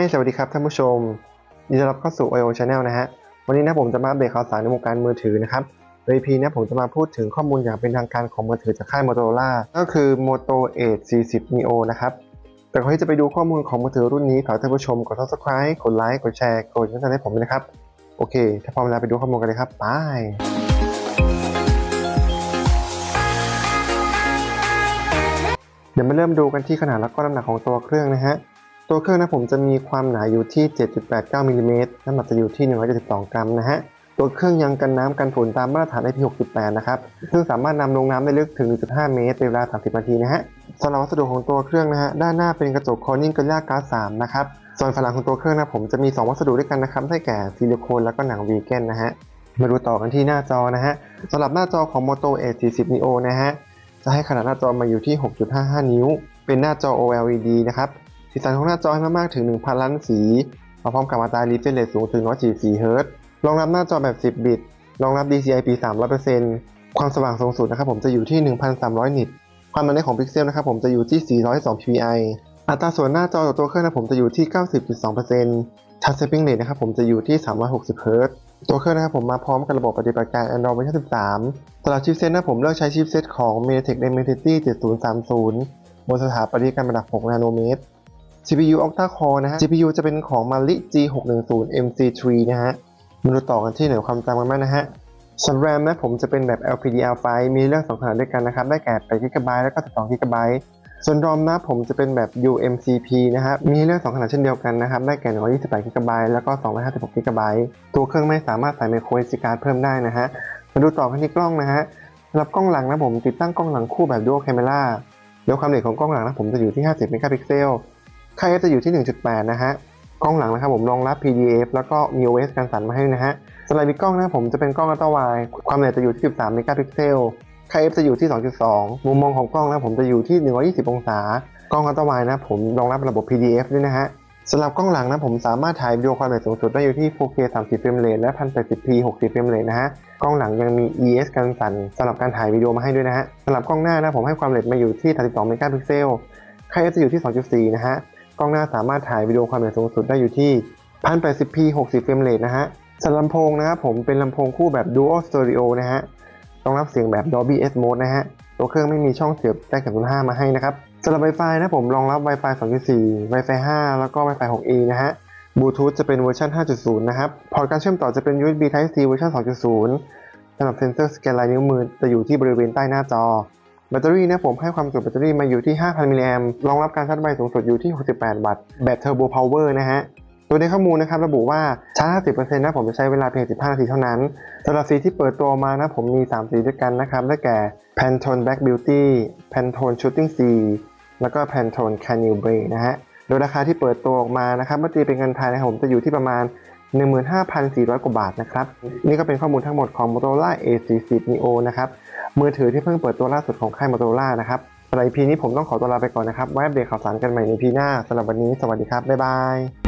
สวัสดีครับท่านผู้ชมยินดีต้อนรับเข้าสู่ IO Channel นะฮะ วันนี้นะผมจะมาอัปเดตข่าวสารในวงการมือถือนะครับ โดย EP นี้ผมจะมาพูดถึงข้อมูลอย่างเป็นทางการของมือถือจากค่าย Motorola ก็คือ Moto Edge 40 Neo นะครับ แต่ก่อนที่จะไปดูข้อมูลของมือถือรุ่นนี้ขอท่านผู้ชมกด subscribe กดไลค์กดแชร์กดติดตามให้ผมด้วยนะครับ โอเค ถ้าพร้อมแล้วไปดูข้อมูลกันเลยครับไปเดี๋ยวมาเริ่มดูกันที่ขนาดและก็น้ำหนักของตัวเครื่องนะฮะ ตัวเครื่องนะผมจะมีความหนาอยู่ที่ 7.89มิลลิเมตรน้ำหนักจะอยู่ที่ 172 กรัมนะฮะ ตัวเครื่องยังกันน้ำกันฝุ่นตามมาตรฐาน IP68 นะครับ ซึ่งสามารถนำลงน้ำได้ลึกถึง 1.5 เมตรเป็นเวลา 30 นาทีนะฮะสำหรับวัสดุของตัวเครื่องนะฮะ ด้านหน้าเป็นกระจก Corning Gorilla Glass 3นะครับ ส่วนฝาหลังของตัวเครื่องนะผมจะมี 2 วัสดุด้วยกันนะครับ ได้แก่ซิลิโคนแล้วก็หนังวีแกนนะฮะ มาดูต่อกันที่หน้าจอนะฮะสำหรับหน้าจอของ Moto Edge 40 Neo นะฮะ จะให้ขนาดหน้าจอมาอยู่ที่ 6.55 นิ้ว เป็นหน้าจอ OLED นะครับ สีสันของหน้าจอให้มากๆถึง 1,000 ล้านสี มาพร้อมกับอัตรา refresh rate สูงถึง 144 Hz รองรับหน้าจอแบบ 10 บิต รองรับ DCI-P 300%ความสว่างสูงสุดนะครับผมจะอยู่ที่ 1,300 นิต ความหนาแน่นของพิกเซลนะครับผมจะอยู่ที่ 402 ppi อัตราส่วนหน้าจอต่อตัวเครื่องนะผมจะอยู่ที่ 90.2% Touch Sampling Rate นะครับผมจะอยู่ที่ 360 Hz ตัวเครื่องนะครับผมมาพร้อมกับระบบปฏิบัติการ Android เวอร์ชัน13สำหรับชิปเซตนะผมเลือกใช้ชิปเซตของ MediaTek Dimensity 7030 บนสถาปัตยกรรระดับ 6 นาโนเมตร CPU Octa Core นะฮะ GPU จะเป็นของ Mali G610 MC3 นะฮะมาดูต่อกันที่หน่วยความจำกันบ้างนะฮะส่วน RAM นะผมจะเป็นแบบ LPDDR5 มีเรื่องสองขนาดด้วยกันนะครับ ได้แก่8 GB แล้วก็12 GB ส่วน ROM นะผมจะเป็นแบบ UMCP นะฮะ มีเรื่องสองขนาดเช่นเดียวกันนะครับ ได้แก่128 GB แล้วก็256 GB ตัวเครื่องไม่สามารถใส่ micro SD card เพิ่มได้นะฮะ มาดูต่อกันที่กล้องนะฮะสำหรับกล้องหลังนะผมติดตั้งกล้องหลังคู่แบบ dual camera โดยความละเอียดของกล้องหลังนะผมจะอยู่ที่ 50 เมกะพิกเซล ค่า f จะอยู่ที่ 1.8 นะฮะ กล้องหลังนะครับผมรองรับ pdf แล้วก็มี OS การสั่นมาให้นะฮะสไลด์มีกล้องนะผมจะเป็นกล้องอัลตร้าไวด์ความละเอียดจะอยู่ที่ 13 เมกะพิกเซล ค่า f จะอยู่ที่ 2.2 มุมมองของกล้องนะผมจะอยู่ที่ 120 องศา กล้องอัลตร้าไวด์นะผมรองรับระบบ PDF ด้วยนะฮะสำหรับกล้องหลังนะผมสามารถถ่ายวิดีโอความละเอียดสูงสุดได้อยู่ที่ 4K 30 เฟรมเรทและ 1080p 60 เฟรมเรทนะฮะ กล้องหลังยังมี ES กันสั่นสำหรับการถ่ายวิดีโอมาให้ด้วยนะฮะสำหรับกล้องหน้านะผมให้ความละเอียดมาอยู่ที่ 32 เมกะพิกเซล ค่า f จะอยู่ที่ 2.4 นะฮะ กล้องหน้าสามารถถ่ายวิดีโอความละเอียดสูงสุดได้อยู่ที่ 1080p 60เฟรมเรทนะฮะสำหรับลำโพงนะครับผมเป็นลำโพงคู่แบบ Dual Stereo นะฮะรองรับเสียงแบบ Dolby S Mode นะฮะตัวเครื่องไม่มีช่องเสียบแจ้งกับ5มาให้นะครับสำหรับ Wi-Fi นะผมรองรับ Wi-Fi 2.4 Wi-Fi 5 แล้วก็ Wi-Fi 6E นะฮะ Bluetooth จะเป็นเวอร์ชัน5.0 นะครับ พอร์ตการเชื่อมต่อจะเป็น USB Type C เวอร์ชัน2.0สำหรับเซนเซอร์สแกนลายนิ้วมือจะอยู่ที่บริเวณใต้หน้าจอ แบตเตอรี่นะผมให้ความจุแบตเตอรี่มาอยู่ที่ 5,000 มิลลิแอมป์รองรับการชาร์จไวสูงสุดอยู่ที่ 68 วัตต์แบบเทอร์โบพาวเวอร์นะฮะตัวในข้อมูลนะครับระบุว่าชาร์จ 50%นะผมจะใช้เวลาเพียง 15 นาทีเท่านั้นสำหรับสีที่เปิดตัวมานะผมมี 3 สีด้วยกันนะครับได้แก่ Pantone Black Beauty Pantone Shooting Sea แล้วก็ Pantone Canyon Grey นะฮะโดยราคาที่เปิดตัวออกมานะครับเมื่อตีเป็นเงินไทยนะครับผมจะอยู่ที่ประมาณ 15,400 กว่าบาทนะครับ นี่ก็เป็นข้อมูลทั้งหมดของ Motorola A40 Neo นะครับ มือถือที่เพิ่งเปิดตัวล่าสุดของค่าย Motorola นะครับสำหรับ EP นี้ผมต้องขอตัวลาไปก่อนนะครับ ไว้อัปเดตข่าวสารกันใหม่ใน EP หน้าสำหรับวันนี้ สวัสดีครับ บ๊ายบาย